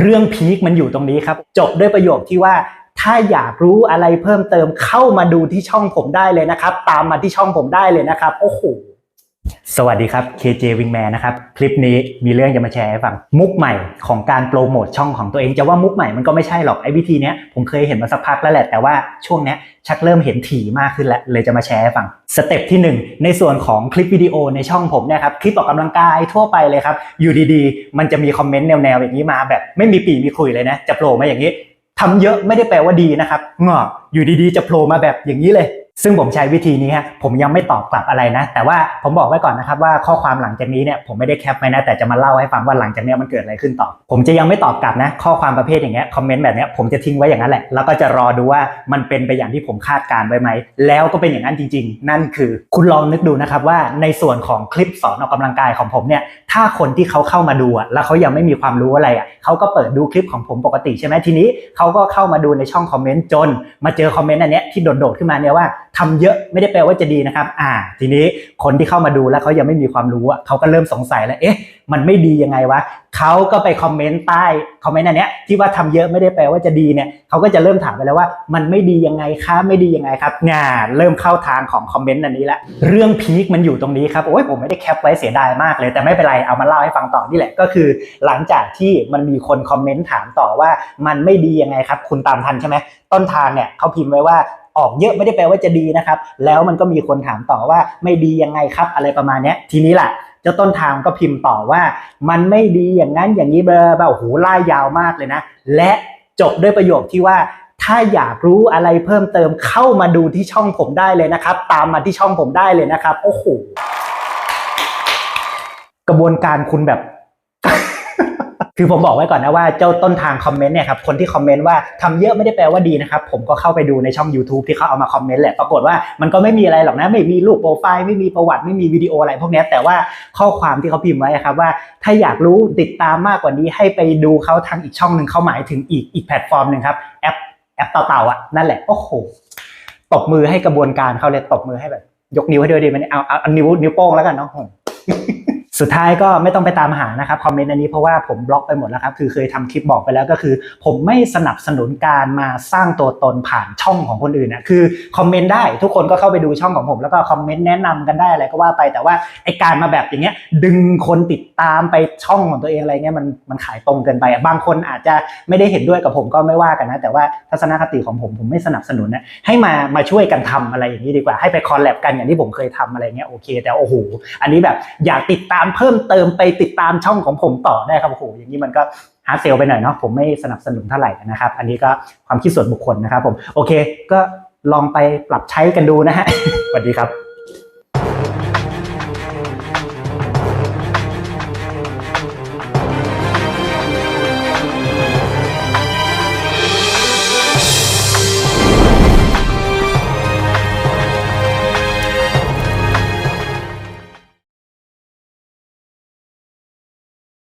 เรื่องพีคมันอยู่ตรงนี้ครับ จบด้วยประโยคที่ว่าถ้าอยากรู้อะไรเพิ่มเติมเข้ามาดูที่ช่องผมได้เลยนะครับ ตามมาที่ช่องผมได้เลยนะครับ โอ้โห สวัสดีครับ KJ Wingman นะครับ คลิปนี้มีเรื่องจะมาแชร์ให้ฟัง มุกใหม่ของการโปรโมทช่องของตัวเองจะว่ามุกใหม่มันก็ไม่ใช่หรอกไอ้วิธีเนี้ยผมเคยเห็นมาสักพักแล้วแหละ แต่ว่าช่วงเนี้ยชักเริ่มเห็นถี่มากขึ้นแล้ว เลยจะมาแชร์ให้ฟัง สเต็ปที่หนึ่งในส่วนของคลิปวิดีโอในช่องผมเนี่ยครับคลิปออกกำลังกายทั่วไปเลยครับ อยู่ดีๆ มันจะมีคอมเมนต์แนวๆอย่างนี้มาแบบไม่มีปีมีคุยเลยนะจะโผล่มาอย่างนี้ทำเยอะไม่ได้แปลว่าดีนะครับงออยู่ดีๆ จะโผล่มาแบบอย่างนี้เลย ซึ่งผมใช้วิธีนี้ฮะผมยังไม่ตอบกลับอะไรนะ แต่ว่าผมบอกไว้ก่อนนะครับว่าข้อความหลังจากนี้เนี่ยผมไม่ได้แคปไว้นะ แต่จะมาเล่าให้ฟังว่าหลังจากนี้มันเกิดอะไรขึ้นต่อ ผมจะยังไม่ตอบกลับนะ ข้อความประเภทอย่างเงี้ยคอมเมนต์แบบเนี้ยผมจะทิ้งไว้อย่างนั้นแหละ แล้วก็จะรอดูว่ามันเป็นไปอย่างที่ผมคาดการไว้ไหม แล้วก็เป็นอย่างนั้นจริง ๆ นั่นคือคุณลองนึกดูนะครับว่าในส่วนของคลิปสอนออกกำลังกายของผมเนี่ยถ้าคนที่เขาเข้ามาดูอะแล้วเขายังไม่มีความรู้อะไรอะเขาก็เปิดดูคลิปของผมปกติใช่ไหมทีนี้เขาก็เข้ามาดูในช่องคอมเมนต์จน มาเจอคอมเมนต์อันเนี้ยที่โดดๆขึ้นมาเนี่ยว่า ทำเยอะไม่ได้แปลว่าจะดีนะครับ อ่า ทีนี้คนที่เข้ามาดูแล้วเขายังไม่มีความรู้อะเขาก็เริ่มสงสัยแล้ว เอ๊ะ มันไม่ดียังไงวะเขาก็ไปคอมเมนต์ใต้คอมเมนต์อันเนี้ยที่ว่าทำเยอะไม่ได้แปลว่าจะดีเนี่ยเขาก็จะเริ่มถามไปแล้วว่า มันไม่ดียังไงคะไม่ดียังไงครับน่าเริ่มเข้าทางของคอมเมนต์อันนี้ละเรื่องพีคมันอยู่ตรงนี้ครับโอ้ยผมไม่ได้แคปไว้เสียดายมากเลย แต่ไม่เป็นไรเอามาเล่าให้ฟังต่อนี่แหละก็คือ หลังจากที่มันมีคนคอมเมนต์ถามต่อว่า มันไม่ดียังไงครับ คุณตามทันใช่ไหมต้นทางเนี่ยเขาพิมพ์ไว้ว่า ออกเยอะไม่ได้แปลว่าจะดีนะครับ แล้วมันก็มีคนถามต่อว่าไม่ดียังไงครับ อะไรประมาณนี้ทีนี้แหละเจ้าต้นทางก็พิมพ์ต่อว่า มันไม่ดีอย่างนั้นอย่างนี้เบอร์โอ้โหไล่ยาวมากเลยนะ และจบด้วยประโยคที่ว่าถ้าอยากรู้อะไรเพิ่มเติมเข้ามาดูที่ช่องผมได้เลยนะครับ ตามมาที่ช่องผมได้เลยนะครับโอ้โหกระบวนการคุณแบบ คือผมบอกไว้ก่อนนะว่าเจ้าต้นทางคอมเมนต์เนี่ยครับคนที่คอมเมนต์ว่าทำเยอะไม่ได้แปลว่าดีนะครับผมก็เข้าไปดูในช่อง YouTube ที่เขาเอามาคอมเมนต์แหละปรากฏว่ามันก็ไม่มีอะไรหรอกนะไม่มีรูปโปรไฟล์ไม่มีประวัติไม่มีวิดีโออะไรพวกนี้แต่ว่าข้อความที่เขาพิมพ์ไว้ครับว่าถ้าอยากรู้ติดตามมากกว่านี้ให้ไปดูเขาทางอีกช่องหนึ่งเขาหมายถึงอีกอีกแพลตฟอร์มหนึ่งครับแอปแอปเต่าๆอะนั่นแหละโอ้โหตบมือให้กระบวนการเขาเลยตบมือให้แบบ ยกนิ้วให้ด้วยดีไหมเนี่ยเอาเอาเอานิ้วนิ้วโป้งแล้วกันเนาะ สุดท้ายก็ไม่ต้องไปตามหานะครับคอมเมนต์อันนี้เพราะว่าผมบล็อกไปหมดแล้วครับคือเคยทำคลิปบอกไปแล้วก็คือ ผมไม่สนับสนุนการมาสร้างตัวตนผ่านช่องของคนอื่นนะคือคอมเมนต์ได้ทุกคนก็เข้าไปดูช่องของผม แล้วก็คอมเมนต์แนะนำกันได้อะไรก็ว่าไปแต่ว่าไอการมาแบบอย่างเงี้ยดึงคนติดตามไปช่องของตัวเองอะไรเงี้ยมันมันขายตรงเกินไปบางคนอาจจะไม่ได้เห็นด้วยกับผมก็ไม่ว่ากันนะแต่ว่าทัศนคติของผมผมไม่สนับสนุนนะให้มามาช่วยกันทำอะไรอย่างนี้ดีกว่าให้ไปคอลแลบกันอย่างที่ผมเคยทำอะไรเงี้ยโอเค แต่โอ้โหอันนี้แบบอยากติดตามเพิ่มเติมไปติดตามช่องของผมต่อได้ครับโอ้โหอย่างนี้มันก็ฮาร์ดเซลไปหน่อยเนาะผมไม่สนับสนุนเท่าไหร่นะครับ อันนี้ก็ความคิดส่วนบุคคลนะครับผมโอเค ก็ลองไปปรับใช้กันดูนะฮะสวัสดีครับ